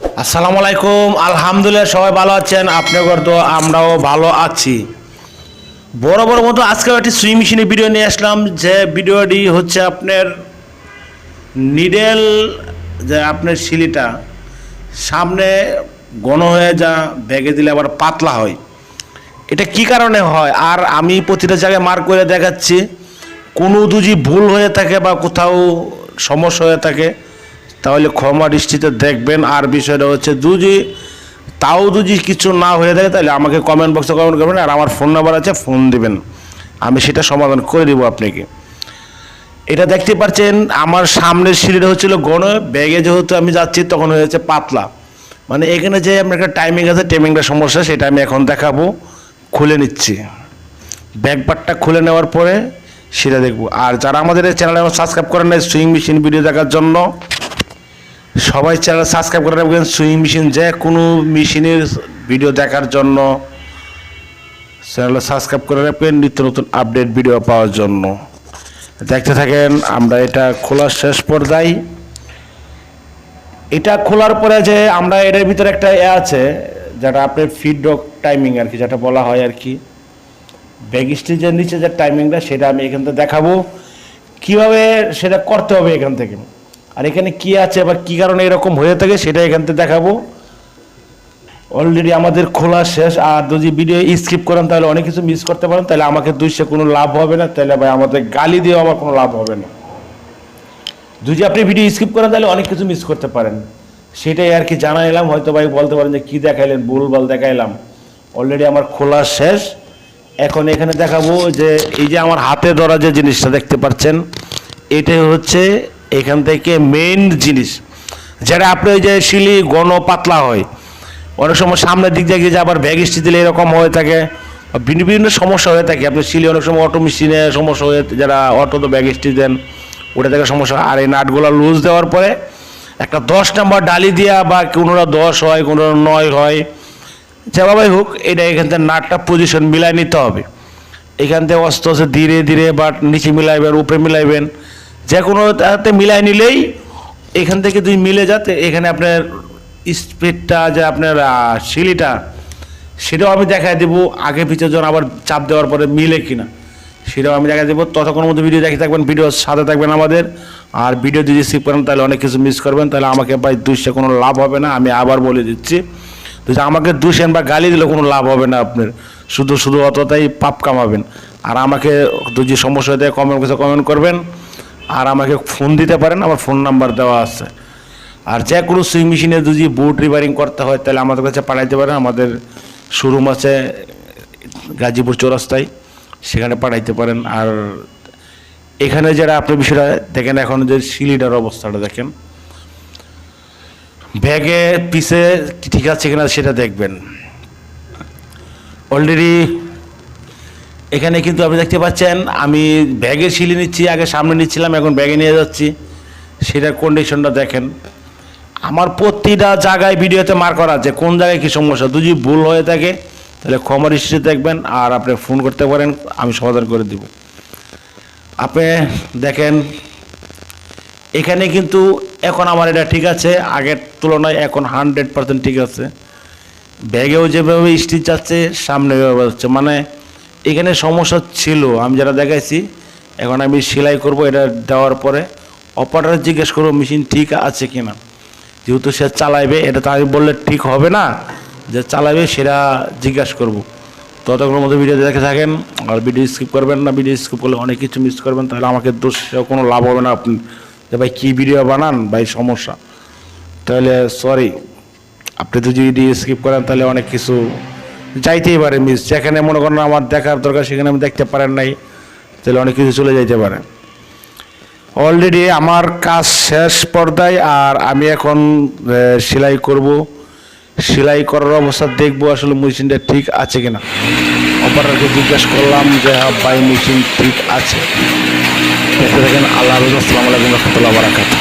আসসালামু আলাইকুম। আলহামদুলিল্লাহ সবাই ভালো আছেন। আপনাদের তো আমরাও ভালো আছি। বড় বড় মতো আজকে একটি সুই মেশিনের ভিডিও নিয়ে আসলাম। যে ভিডিওটি হচ্ছে আপনার নিডেল যে আপনার শিলিটা, সামনে ঘন হয়ে যা ব্যাগে দিলে আবার পাতলা হয়। এটা কি কারণে হয়? আর আমি প্রতিটা জায়গায় মার্ক করে দেখাচ্ছি। কোনো দুজি ভুল হয়ে থাকে বা কোথাও সমস্যা হয়ে থাকে তাহলে ক্ষমা দৃষ্টিতে দেখবেন। আর বিষয়টা হচ্ছে দুজি তাও যদি কিছু না হয়ে থাকে, তাহলে আমাকে কমেন্ট বক্সে কমেন্ট করবেন আর আমার ফোন নাম্বার আছে ফোন দিবেন। আমি সেটা সমাধান করে দেবো আপনাকে। এটা দেখতে পাচ্ছেন, আমার সামনের সিঁড়িটা হচ্ছিল গণ, ব্যাগে যেহেতু আমি যাচ্ছি তখন হয়েছে পাতলা। মানে এখানে যে আমার একটা টাইমিং আছে টাইমিংটা সমস্যা, সেটা আমি এখন দেখাবো, খুলে নিচ্ছি। ব্যাকপারটা খুলে নেওয়ার পরে সেটা দেখব। আর যারা আমাদের এই চ্যানেলে সাবস্ক্রাইব করেন না সুইং মেশিন ভিডিও দেখার জন্য সবাই চ্যানেল সাবস্ক্রাইব করে রাখবেন। সুইং মেশিন যে কোনো মেশিনের ভিডিও দেখার জন্য চ্যানেল সাবস্ক্রাইব করে রাখবেন, নিত্য নতুন আপডেট ভিডিও পাওয়ার জন্য। দেখতে থাকেন, আমরা এটা খোলার শেষ পর্যায়ে এটা খোলার পরে যে আমরা এটার ভিতরে একটা এ আছে, যেটা আপনার ফিডব্যাক টাইমিং আর কি, যেটা বলা হয় আর কি। ব্যাগ স্টেজের নিচে যে টাইমিংটা সেটা আমি এখান থেকে দেখাবো। কীভাবে সেটা করতে হবে এখান থেকে? আর এখানে কি আছে বা কি কারণে এরকম হয়ে থাকে সেটা এখান থেকে দেখাবো। অলরেডি আমাদের খোলা শেষ। আর যদি ভিডিও স্কিপ করেন, তাহলে অনেক কিছু মিস করতে পারেন। তাহলে আমাকে দুইশে কোনো লাভ হবে না। তাহলে ভাই, আমাদের গালি দিয়েও আমার কোনো লাভ হবে না। যদি আপনি ভিডিও স্কিপ করেন, তাহলে অনেক কিছু মিস করতে পারেন। সেটাই আর কি জানাইলাম। হয়তো ভাই বলতে পারেন যে, কী দেখাইলেন? ভুলভাল দেখাইলাম। অলরেডি আমার খোলা শেষ। এখন এখানে দেখাবো যে, এই যে আমার হাতে ধরা যে জিনিসটা দেখতে পাচ্ছেন, এটাই হচ্ছে এখান থেকে মেইন জিনিস। যেটা আপনি ওই যে শিলি ঘন পাতলা হয়, অনেক সময় সামনের দিক দিয়ে যে আবার ব্যাগ স্টি দিলে এরকম হয়ে থাকে, বা বিভিন্ন সমস্যা হয়ে থাকে। আপনি শিলি অনেক সময় অটো মেশিনে সমস্যা হয়ে, যারা অটো তো ব্যাগ স্টি দেন, ওটা থেকে সমস্যা। আর এই নাটগুলো লুজ দেওয়ার পরে একটা দশ নাম্বার ডালি দেওয়া বা কোনোটা দশ হয়, কোনোটা নয় হয়, যেভাবেই হোক, এটা এখান থেকে নাটটা পজিশন মিলাই নিতে হবে। এখান থেকে অস্তে আস্তে ধীরে ধীরে বা নিচে মিলাইবেন, উপরে মিলাইবেন। যে কোনো তাতে মিলাই নিলেই এখান থেকে যদি মিলে যাতে এখানে আপনার স্পিডটা যে আপনার শিলিটা সেটাও আমি দেখাই দেবো। আগে পিছিয়ে যখন আবার চাপ দেওয়ার পরে মিলে কিনা, সেটাও আমি দেখাই দেবো। ততক্ষণের মধ্যে ভিডিও দেখে থাকবেন ভিডিও সাথে থাকবেন আমাদের। আর ভিডিও যদি স্কিপ করেন, তাহলে অনেক কিছু মিস করবেন। তাহলে আমাকে ভাই দুইশে কোনো লাভ হবে না, আমি আবার বলে দিচ্ছি। তো যে আমাকে দুষেন বা গালি দিলে কোনো লাভ হবে না আপনার। শুধু শুধু অতটাই পাপ কামাবেন। আর আমাকে যদি সমস্যা থাকে কমেন্ট কিছু কমেন্ট করবেন। আর আমাকে ফোন দিতে পারেন, আমার ফোন নাম্বার দেওয়া আছে। আর যে কোনো সুইং মেশিনে যদি বুট রিপেয়ারিং করতে হয়, তাহলে আমাদের কাছে পাঠাইতে পারেন, আমাদের শোরুম আছে গাজীপুর চৌরাস্তায়, সেখানে পাঠাইতে পারেন। আর এখানে যারা আপনি বিষয়টা দেখেন, এখন যে সিলিডার অবস্থাটা দেখেন, ব্যাগে, পিছে ঠিক আছে কিনা সেটা দেখবেন। অলরেডি এখানে কিন্তু আপনি দেখতে পাচ্ছেন, আমি ব্যাগে শিলি নিচ্ছি, আগে সামনে নিচ্ছিলাম, এখন ব্যাগে নিয়ে যাচ্ছি। সেটার কন্ডিশনটা দেখেন। আমার প্রতিটা জায়গায় ভিডিওতে মার করা আছে, কোন জায়গায় কী সমস্যা। যদি ভুল হয়ে থাকে, তাহলে ক্ষমার হিসেবে দেখবেন, আর আপনি ফোন করতে পারেন, আমি সমাধান করে দিব। আপনি দেখেন, এখানে কিন্তু এখন আমার এটা ঠিক আছে, আগের তুলনায় এখন হান্ড্রেড পার্সেন্ট ঠিক আছে। ব্যাগেও যেভাবে স্টিচ যাচ্ছে সামনে হচ্ছে। মানে এখানে সমস্যা ছিল। আমি যেটা দেখাইছি, এখন আমি সেলাই করব এটা দেওয়ার পরে। অপারেটর জিজ্ঞেস করব, মেশিন ঠিক আছে কি না যেহেতু সে চালাইবে, এটা তো আমি বললে ঠিক হবে না। যে চালাবে সেটা জিজ্ঞাসা করব। ততক্ষণের মধ্যে ভিডিও দেখে থাকেন, আর ভিডিও স্কিপ করবেন না ভিডিও স্কিপ করলে অনেক কিছু মিস করবেন, তাহলে আমাকে দোষ কোনো লাভ হবে না আপনি। যে ভাই কী ভিডিও বানান? ভাই সমস্যা। তাহলে সরি আপনি তো যদি স্কিপ করেন, তাহলে অনেক কিছু যাইতেই পারে মিস যেখানে মনে করেন আমার দেখার দরকার, সেখানে আমি দেখতে পারেন নাই, তাহলে অনেক কিছু চলে যাইতে পারে। অলরেডি আমার কাজ শেষ পর্দায়, আর আমি এখন সেলাই করব। সেলাই করার অবস্থা দেখব আসলে মেশিনটা ঠিক আছে কিনা। অপারেটরকে জিজ্ঞাসা করলাম যে হ্যাঁ ভাই, মেশিন ঠিক আছে। দেখতে দেখেন আল্লাহ আসসালামু আলাইকুম, রহমতুল্লাহ বারাকাতুহ।